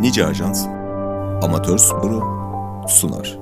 Nice Ajans Amatör Sporu sunar.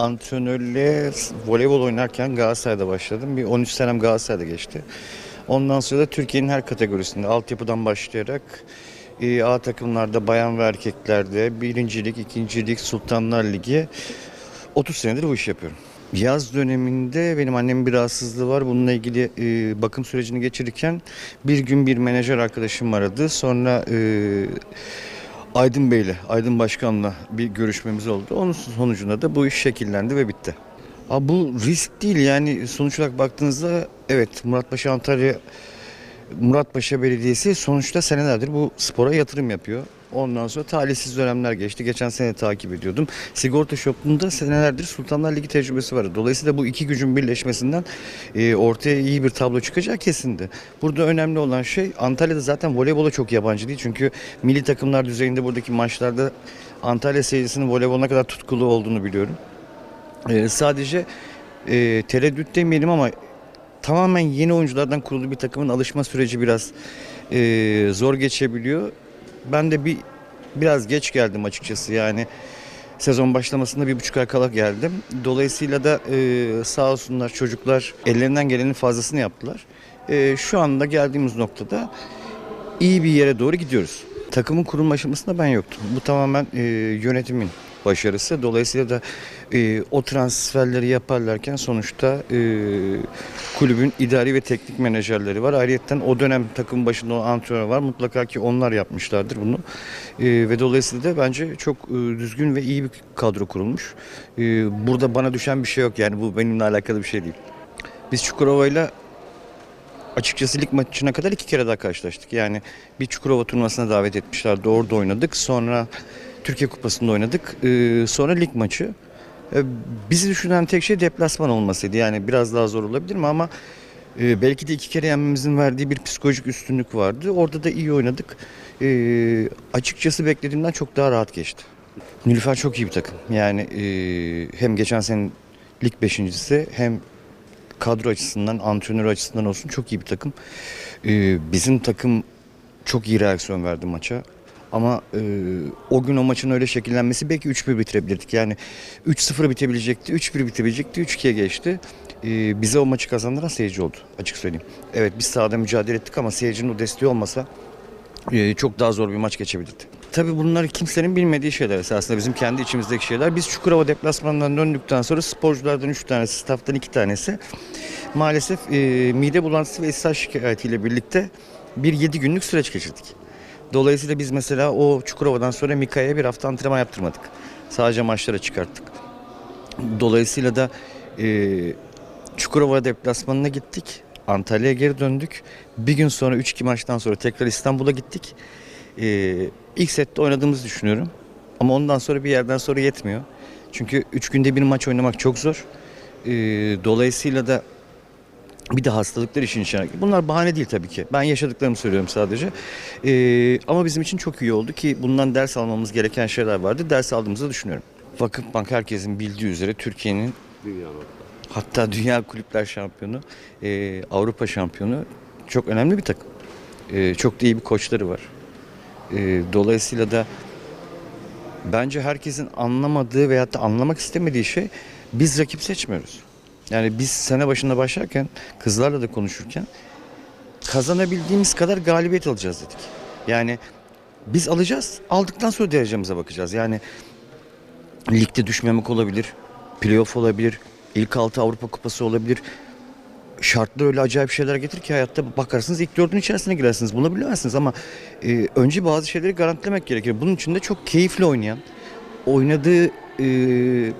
Antrenörlüğe voleybol oynarken Galatasaray'da başladım. Bir 13 senem Galatasaray'da geçti. Ondan sonra da Türkiye'nin her kategorisinde altyapıdan başlayarak e, A takımlarda bayan ve erkeklerde birincilik, ikincilik, Sultanlar Ligi 30 senedir bu işi yapıyorum. Yaz döneminde benim annemin bir rahatsızlığı var. Bununla ilgili e, bakım sürecini geçirirken bir gün bir menajer arkadaşım aradı. Sonra e, Aydın Bey'le, Aydın Başkan'la bir görüşmemiz oldu. Onun sonucunda da bu iş şekillendi ve bitti. Abi bu risk değil yani sonuç olarak baktığınızda evet Muratpaşa Antalya Muratpaşa Belediyesi sonuçta senelerdir bu spora yatırım yapıyor. Ondan sonra talihsiz dönemler geçti. Geçen sene takip ediyordum. Sigorta Shop'unda senelerdir Sultanlar Ligi tecrübesi var. Dolayısıyla bu iki gücün birleşmesinden e, ortaya iyi bir tablo çıkacağı kesindi. Burada önemli olan şey Antalya'da zaten voleybola çok yabancı değil. Çünkü milli takımlar düzeyinde buradaki maçlarda Antalya seyircisinin voleyboluna kadar tutkulu olduğunu biliyorum. E, sadece e, tereddüt demeyelim ama tamamen yeni oyunculardan kurulu bir takımın alışma süreci biraz e, zor geçebiliyor. Ben de bir biraz geç geldim açıkçası yani sezon başlamasında bir buçuk ay kala geldim. Dolayısıyla da e, sağ olsunlar çocuklar ellerinden gelenin fazlasını yaptılar. E, şu anda geldiğimiz noktada iyi bir yere doğru gidiyoruz. Takımın kurulma aşamasında ben yoktum. Bu tamamen e, yönetimin başarısı. Dolayısıyla da e, o transferleri yaparlarken sonuçta e, kulübün idari ve teknik menajerleri var. Ayrıca o dönem takım başında o antrenör var. Mutlaka ki onlar yapmışlardır bunu. E, ve dolayısıyla da bence çok e, düzgün ve iyi bir kadro kurulmuş. E, burada bana düşen bir şey yok yani bu benimle alakalı bir şey değil. Biz Çukurova'yla açıkçası lig maçına kadar iki kere daha karşılaştık. Yani bir Çukurova turnuvasına davet etmişlerdi. Orada oynadık. Sonra Türkiye Kupası'nda oynadık. Ee, sonra lig maçı. Ee, bizi düşünen tek şey deplasman olmasıydı. Yani biraz daha zor olabilir mi ama e, belki de iki kere yenmemizin verdiği bir psikolojik üstünlük vardı. Orada da iyi oynadık. Ee, açıkçası beklediğimden çok daha rahat geçti. Nilüfer çok iyi bir takım. Yani e, hem geçen sene lig beşincisi hem kadro açısından, antrenör açısından olsun çok iyi bir takım. Bizim takım çok iyi reaksiyon verdi maça. Ama e, o gün o maçın öyle şekillenmesi belki 3-1 bitirebilirdik. Yani 3-0 bitebilecekti, 3-1 bitebilecekti, 3-2'ye geçti. E, bize o maçı kazandıran seyirci oldu açık söyleyeyim. Evet biz sahada mücadele ettik ama seyircinin o desteği olmasa e, çok daha zor bir maç geçebilirdi. Tabii bunlar kimsenin bilmediği şeyler esasında bizim kendi içimizdeki şeyler. Biz Çukurova deplasmanından döndükten sonra sporculardan 3 tanesi, stafftan 2 tanesi maalesef e, mide bulantısı ve ishal şikayetiyle birlikte bir 7 günlük süreç geçirdik. Dolayısıyla biz mesela o Çukurova'dan sonra Mika'ya bir hafta antrenman yaptırmadık. Sadece maçlara çıkarttık. Dolayısıyla da e, Çukurova deplasmanına gittik. Antalya'ya geri döndük. Bir gün sonra 3-2 maçtan sonra tekrar İstanbul'a gittik. E, ilk sette oynadığımızı düşünüyorum. Ama ondan sonra bir yerden sonra yetmiyor. Çünkü 3 günde bir maç oynamak çok zor. E, dolayısıyla da bir de hastalıklar işin içine. Bunlar bahane değil tabii ki. Ben yaşadıklarımı söylüyorum sadece. Ee, ama bizim için çok iyi oldu ki bundan ders almamız gereken şeyler vardı. Ders aldığımızı düşünüyorum. Vakıfbank herkesin bildiği üzere Türkiye'nin hatta Dünya Kulüpler Şampiyonu, e, Avrupa Şampiyonu çok önemli bir takım. E, çok da iyi bir koçları var. E, dolayısıyla da bence herkesin anlamadığı veyahut da anlamak istemediği şey biz rakip seçmiyoruz. Yani biz sene başında başlarken kızlarla da konuşurken kazanabildiğimiz kadar galibiyet alacağız dedik. Yani Biz alacağız. Aldıktan sonra derecemize bakacağız. Yani ligde düşmemek olabilir. Playoff olabilir. ilk altı Avrupa Kupası olabilir. Şartlar öyle acayip şeyler getirir ki hayatta bakarsınız ilk dördün içerisine girersiniz. Bunu bilemezsiniz ama e, önce bazı şeyleri garantilemek gerekir. Bunun için de çok keyifli oynayan, oynadığı e,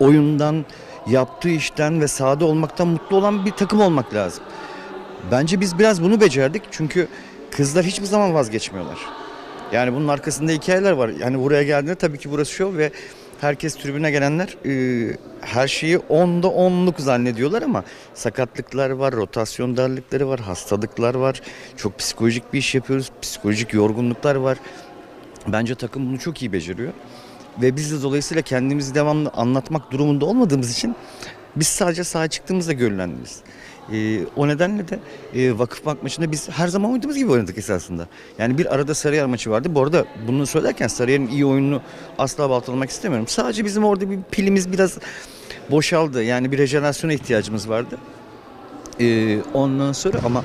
oyundan, yaptığı işten ve sahada olmaktan mutlu olan bir takım olmak lazım. Bence biz biraz bunu becerdik çünkü kızlar hiçbir zaman vazgeçmiyorlar. Yani bunun arkasında hikayeler var. Yani buraya geldiğinde tabii ki burası şov ve herkes tribüne gelenler e, her şeyi onda onluk zannediyorlar ama sakatlıklar var, rotasyon darlıkları var, hastalıklar var. Çok psikolojik bir iş yapıyoruz, psikolojik yorgunluklar var. Bence takım bunu çok iyi beceriyor. Ve biz de dolayısıyla kendimizi devamlı anlatmak durumunda olmadığımız için biz sadece sahaya çıktığımızda görülendiniz. Ee, o nedenle de e, Vakıfbank maçında biz her zaman oynadığımız gibi oynadık esasında. Yani bir arada Sarıyer maçı vardı. Bu arada bunu söylerken Sarıyer'in iyi oyununu asla baltalamak istemiyorum. Sadece bizim orada bir pilimiz biraz boşaldı. Yani bir rejenerasyona ihtiyacımız vardı. Ee, ondan sonra ama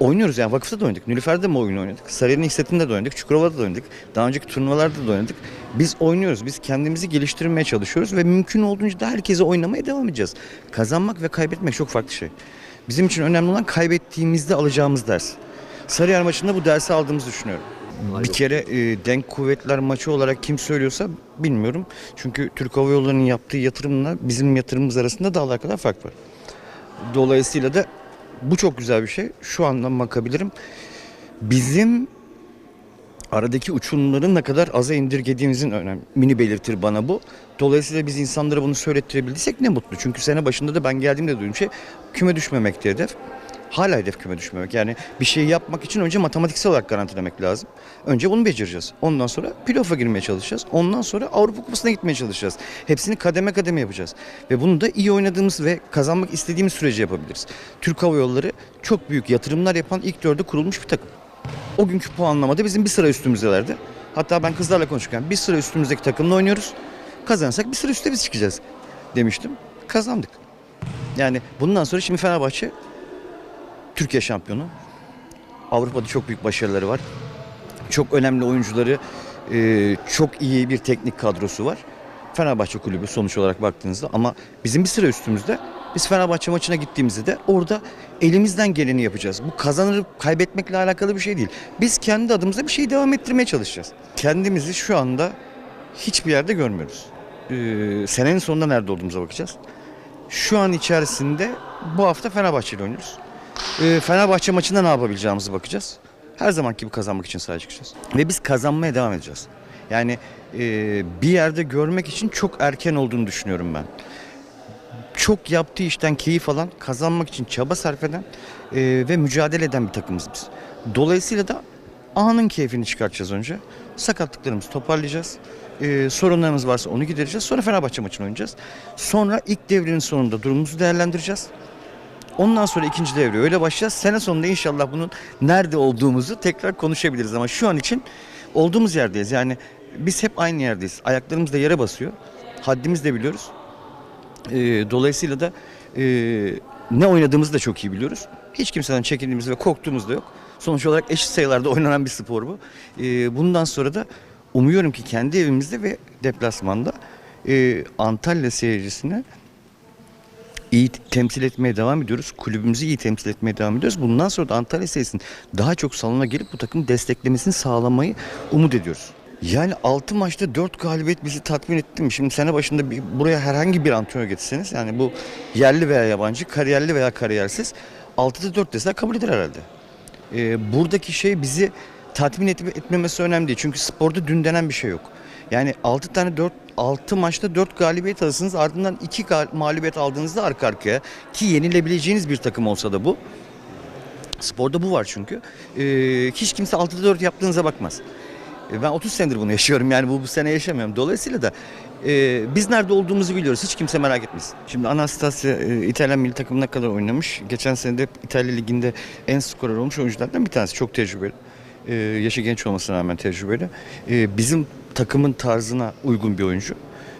oynuyoruz yani vakıfta da oynadık. Nilüfer'de mi oyun oynadık? Sarıyer'in ilk setinde de oynadık. Çukurova'da da oynadık. Daha önceki turnuvalarda da oynadık. Biz oynuyoruz. Biz kendimizi geliştirmeye çalışıyoruz ve mümkün olduğunca da herkese oynamaya devam edeceğiz. Kazanmak ve kaybetmek çok farklı şey. Bizim için önemli olan kaybettiğimizde alacağımız ders. Sarıyer maçında bu dersi aldığımızı düşünüyorum. Bir kere e, denk kuvvetler maçı olarak kim söylüyorsa bilmiyorum. Çünkü Türk Hava Yolları'nın yaptığı yatırımla bizim yatırımımız arasında dağlar kadar fark var. Dolayısıyla da bu çok güzel bir şey. Şu andan bakabilirim. Bizim aradaki uçurumları ne kadar aza indirgediğimizin önemini belirtir bana bu. Dolayısıyla biz insanlara bunu söylettirebildiysek ne mutlu. Çünkü sene başında da ben geldiğimde duyduğum şey küme düşmemekti hedef. Hala hedef küme düşmemek. Yani bir şeyi yapmak için önce matematiksel olarak garantilemek lazım. Önce bunu becereceğiz. Ondan sonra playoff'a girmeye çalışacağız. Ondan sonra Avrupa Kupası'na gitmeye çalışacağız. Hepsini kademe kademe yapacağız. Ve bunu da iyi oynadığımız ve kazanmak istediğimiz sürece yapabiliriz. Türk Hava Yolları çok büyük yatırımlar yapan ilk dörde kurulmuş bir takım. O günkü puanlamada bizim bir sıra üstümüzdelerdi. Hatta ben kızlarla konuşurken bir sıra üstümüzdeki takımla oynuyoruz. Kazanırsak bir sıra üstte biz çıkacağız demiştim. Kazandık. Yani bundan sonra şimdi Fenerbahçe Türkiye şampiyonu. Avrupa'da çok büyük başarıları var. Çok önemli oyuncuları, e, çok iyi bir teknik kadrosu var. Fenerbahçe kulübü sonuç olarak baktığınızda ama bizim bir sıra üstümüzde. Biz Fenerbahçe maçına gittiğimizde de orada elimizden geleni yapacağız. Bu kazanırıp kaybetmekle alakalı bir şey değil. Biz kendi adımıza bir şeyi devam ettirmeye çalışacağız. Kendimizi şu anda hiçbir yerde görmüyoruz. Ee, senenin sonunda nerede olduğumuza bakacağız. Şu an içerisinde bu hafta Fenerbahçe ile oynuyoruz. Ee, Fenerbahçe maçında ne yapabileceğimizi bakacağız. Her zamanki gibi kazanmak için sahaya çıkacağız. Ve biz kazanmaya devam edeceğiz. Yani e, bir yerde görmek için çok erken olduğunu düşünüyorum ben. Çok yaptığı işten keyif alan, kazanmak için çaba sarf eden e, ve mücadele eden bir takımız biz. Dolayısıyla da anın keyfini çıkartacağız önce. Sakatlıklarımızı toparlayacağız. E, sorunlarımız varsa onu gidereceğiz. Sonra Fenerbahçe maçını oynayacağız. Sonra ilk devrenin sonunda durumumuzu değerlendireceğiz. Ondan sonra ikinci devre öyle başlayacağız. Sene sonunda inşallah bunun nerede olduğumuzu tekrar konuşabiliriz. Ama şu an için olduğumuz yerdeyiz. Yani biz hep aynı yerdeyiz. Ayaklarımız da yere basıyor. Haddimizi de biliyoruz. Ee, dolayısıyla da e, ne oynadığımızı da çok iyi biliyoruz. Hiç kimseden çekindiğimiz ve korktuğumuz da yok. Sonuç olarak eşit sayılarda oynanan bir spor bu. Ee, bundan sonra da umuyorum ki kendi evimizde ve deplasmanda e, Antalya seyircisine iyi temsil etmeye devam ediyoruz. Kulübümüzü iyi temsil etmeye devam ediyoruz. Bundan sonra da Antalya Seyircisi'nin daha çok salona gelip bu takımı desteklemesini sağlamayı umut ediyoruz. Yani 6 maçta 4 galibiyet bizi tatmin etti mi? Şimdi sene başında bir, buraya herhangi bir antrenör getirseniz yani bu yerli veya yabancı, kariyerli veya kariyersiz 6'da 4 deseler kabul eder herhalde. Ee, buradaki şey bizi tatmin etme, etmemesi önemli değil. Çünkü sporda dün denen bir şey yok. Yani 6 tane 4 6 maçta 4 galibiyet alırsınız. Ardından 2 mağlubiyet aldığınızda arka arkaya ki yenilebileceğiniz bir takım olsa da bu. Sporda bu var çünkü. Ee, hiç kimse 6'da 4 yaptığınıza bakmaz. Ben 30 senedir bunu yaşıyorum yani bu, bu sene yaşamıyorum. Dolayısıyla da e, biz nerede olduğumuzu biliyoruz. Hiç kimse merak etmesin. Şimdi Anastasia e, İtalyan milli takımına kadar oynamış. Geçen sene de İtalya Ligi'nde en skorer olmuş oyunculardan bir tanesi. Çok tecrübeli. Ee, yaşı genç olmasına rağmen tecrübeli. Ee, bizim takımın tarzına uygun bir oyuncu.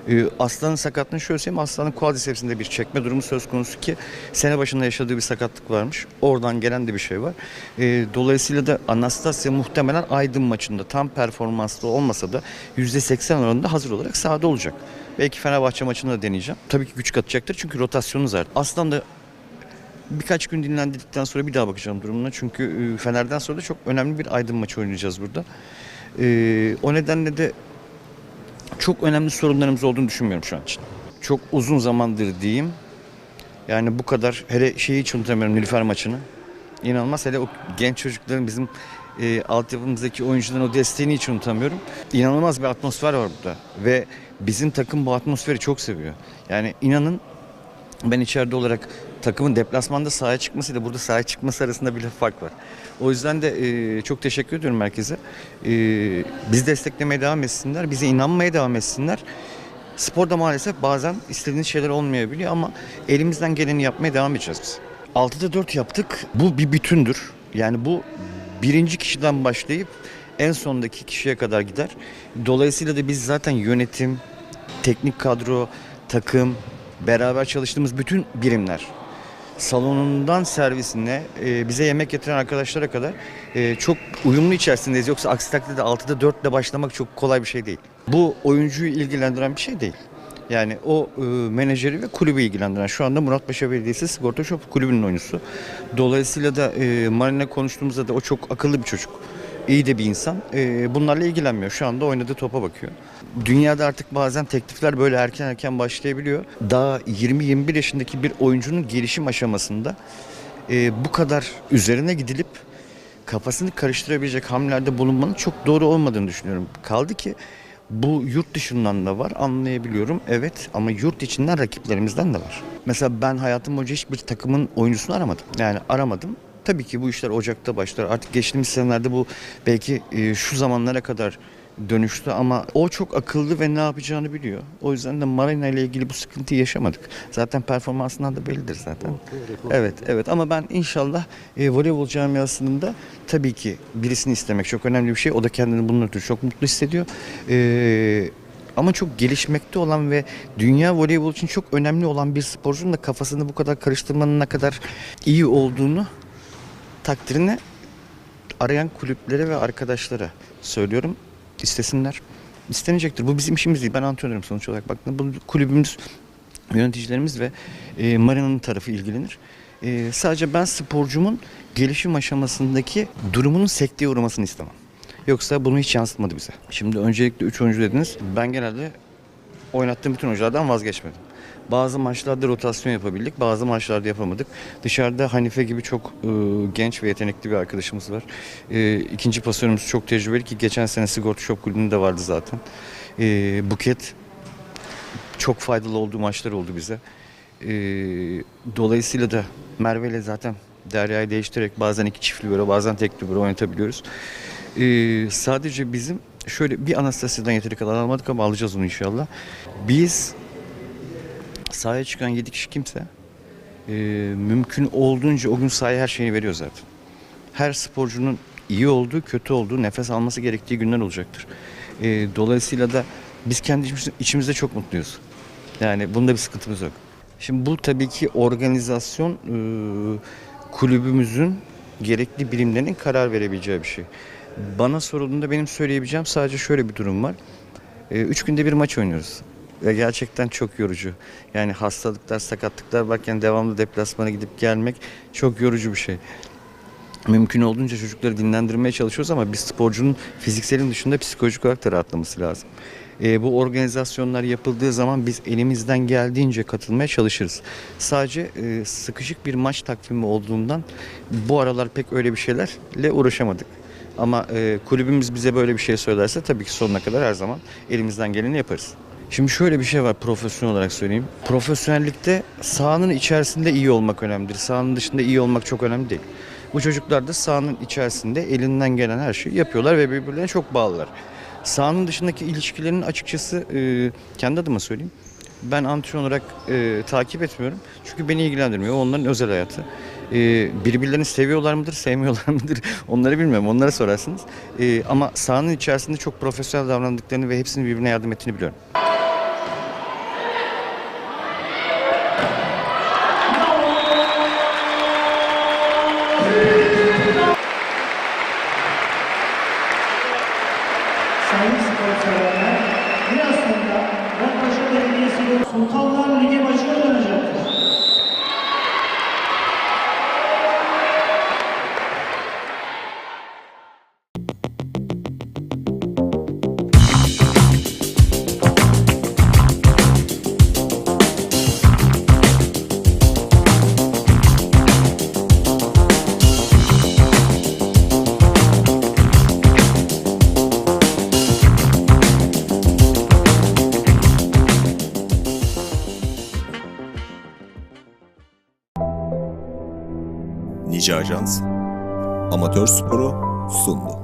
Ee, Aslan'ın sakatlığını şöyle söyleyeyim. Aslan'ın quadricepsinde bir çekme durumu söz konusu ki sene başında yaşadığı bir sakatlık varmış. Oradan gelen de bir şey var. Ee, dolayısıyla da Anastasia muhtemelen Aydın maçında tam performanslı olmasa da %80 oranında hazır olarak sahada olacak. Belki Fenerbahçe maçında da deneyeceğim. Tabii ki güç katacaktır çünkü rotasyonunuz var. Aslan da birkaç gün dinlendikten sonra bir daha bakacağım durumuna. Çünkü e, Fener'den sonra da çok önemli bir Aydın maçı oynayacağız burada. Ee, o nedenle de çok önemli sorunlarımız olduğunu düşünmüyorum şu an için. Çok uzun zamandır diyeyim. Yani bu kadar hele şeyi hiç unutamıyorum Nilüfer maçını. İnanılmaz hele o genç çocukların bizim e, altyapımızdaki oyuncuların o desteğini hiç unutamıyorum. İnanılmaz bir atmosfer var burada ve bizim takım bu atmosferi çok seviyor. Yani inanın ben içeride olarak takımın deplasmanda sahaya çıkmasıyla burada sahaya çıkması arasında bile fark var. O yüzden de e, çok teşekkür ediyorum merkeze. E, bizi desteklemeye devam etsinler, bize inanmaya devam etsinler. Sporda maalesef bazen istediğiniz şeyler olmayabiliyor ama elimizden geleni yapmaya devam edeceğiz biz. 6'da 4 yaptık. Bu bir bütündür. Yani bu birinci kişiden başlayıp en sondaki kişiye kadar gider. Dolayısıyla da biz zaten yönetim, teknik kadro, takım, beraber çalıştığımız bütün birimler salonundan servisine e, bize yemek getiren arkadaşlara kadar e, çok uyumlu içerisindeyiz. Yoksa aksi takdirde 6'da 4 ile başlamak çok kolay bir şey değil. Bu oyuncuyu ilgilendiren bir şey değil. Yani o e, menajeri ve kulübü ilgilendiren şu anda Muratpaşa Belediyesi Sigorta Shop kulübünün oyuncusu. Dolayısıyla da e, Marina konuştuğumuzda da o çok akıllı bir çocuk. İyi de bir insan. E, bunlarla ilgilenmiyor. Şu anda oynadığı topa bakıyor. Dünyada artık bazen teklifler böyle erken erken başlayabiliyor. Daha 20-21 yaşındaki bir oyuncunun gelişim aşamasında e, bu kadar üzerine gidilip kafasını karıştırabilecek hamlelerde bulunmanın çok doğru olmadığını düşünüyorum. Kaldı ki bu yurt dışından da var anlayabiliyorum evet ama yurt içinden rakiplerimizden de var. Mesela ben hayatım boyunca hiçbir takımın oyuncusunu aramadım. Yani aramadım. Tabii ki bu işler Ocak'ta başlar. Artık geçtiğimiz senelerde bu belki e, şu zamanlara kadar dönüştü ama o çok akıllı ve ne yapacağını biliyor. O yüzden de Marina ile ilgili bu sıkıntıyı yaşamadık. Zaten performansından da bellidir zaten. Evet, evet ama ben inşallah e, voleybol camiasının da tabii ki birisini istemek çok önemli bir şey. O da kendini bunun ötürü çok mutlu hissediyor. E, ama çok gelişmekte olan ve dünya voleybol için çok önemli olan bir sporcunun da kafasını bu kadar karıştırmanın ne kadar iyi olduğunu takdirini arayan kulüplere ve arkadaşlara söylüyorum. istesinler. İstenecektir. Bu bizim işimiz değil. Ben antrenörüm sonuç olarak. Baktığında bu kulübümüz, yöneticilerimiz ve e, Marina'nın tarafı ilgilenir. E, sadece ben sporcumun gelişim aşamasındaki durumunun sekteye uğramasını istemem. Yoksa bunu hiç yansıtmadı bize. Şimdi öncelikle 3 oyuncu dediniz. Ben genelde oynattığım bütün oyunculardan vazgeçmedim. Bazı maçlarda rotasyon yapabildik, bazı maçlarda yapamadık. Dışarıda Hanife gibi çok e, genç ve yetenekli bir arkadaşımız var. E, ikinci pasörümüz çok tecrübeli ki geçen sene Sigorta Shop kulübünde vardı zaten. E, Buket çok faydalı olduğu maçlar oldu bize. E, dolayısıyla da Merve ile zaten Derya'yı değiştirerek bazen iki çift libero bazen tek libero oynatabiliyoruz. E, sadece bizim şöyle bir Anastasia'dan yeteri kadar almadık ama alacağız onu inşallah. Biz sahaya çıkan 7 kişi kimse e, mümkün olduğunca o gün sahaya her şeyini veriyor zaten. Her sporcunun iyi olduğu, kötü olduğu, nefes alması gerektiği günler olacaktır. E, dolayısıyla da biz kendi içimiz- içimizde çok mutluyuz. Yani bunda bir sıkıntımız yok. Şimdi bu tabii ki organizasyon e, kulübümüzün gerekli birimlerin karar verebileceği bir şey. Bana sorulduğunda benim söyleyebileceğim sadece şöyle bir durum var. E, üç günde bir maç oynuyoruz. Ve gerçekten çok yorucu. Yani hastalıklar, sakatlıklar varken devamlı deplasmana gidip gelmek çok yorucu bir şey. Mümkün olduğunca çocukları dinlendirmeye çalışıyoruz ama bir sporcunun fizikselin dışında psikolojik olarak da rahatlaması lazım. Ee, bu organizasyonlar yapıldığı zaman biz elimizden geldiğince katılmaya çalışırız. Sadece e, sıkışık bir maç takvimi olduğundan bu aralar pek öyle bir şeylerle uğraşamadık. Ama e, kulübümüz bize böyle bir şey söylerse tabii ki sonuna kadar her zaman elimizden geleni yaparız. Şimdi şöyle bir şey var profesyonel olarak söyleyeyim. Profesyonellikte sahanın içerisinde iyi olmak önemlidir. Sahanın dışında iyi olmak çok önemli değil. Bu çocuklar da sahanın içerisinde elinden gelen her şeyi yapıyorlar ve birbirlerine çok bağlılar. Sahanın dışındaki ilişkilerin açıkçası e, kendi adıma söyleyeyim. Ben antrenör olarak e, takip etmiyorum. Çünkü beni ilgilendirmiyor. Onların özel hayatı. E, birbirlerini seviyorlar mıdır, sevmiyorlar mıdır onları bilmiyorum. Onlara sorarsınız. E, ama sahanın içerisinde çok profesyonel davrandıklarını ve hepsinin birbirine yardım ettiğini biliyorum. Ajans Amatör Sporu sundu.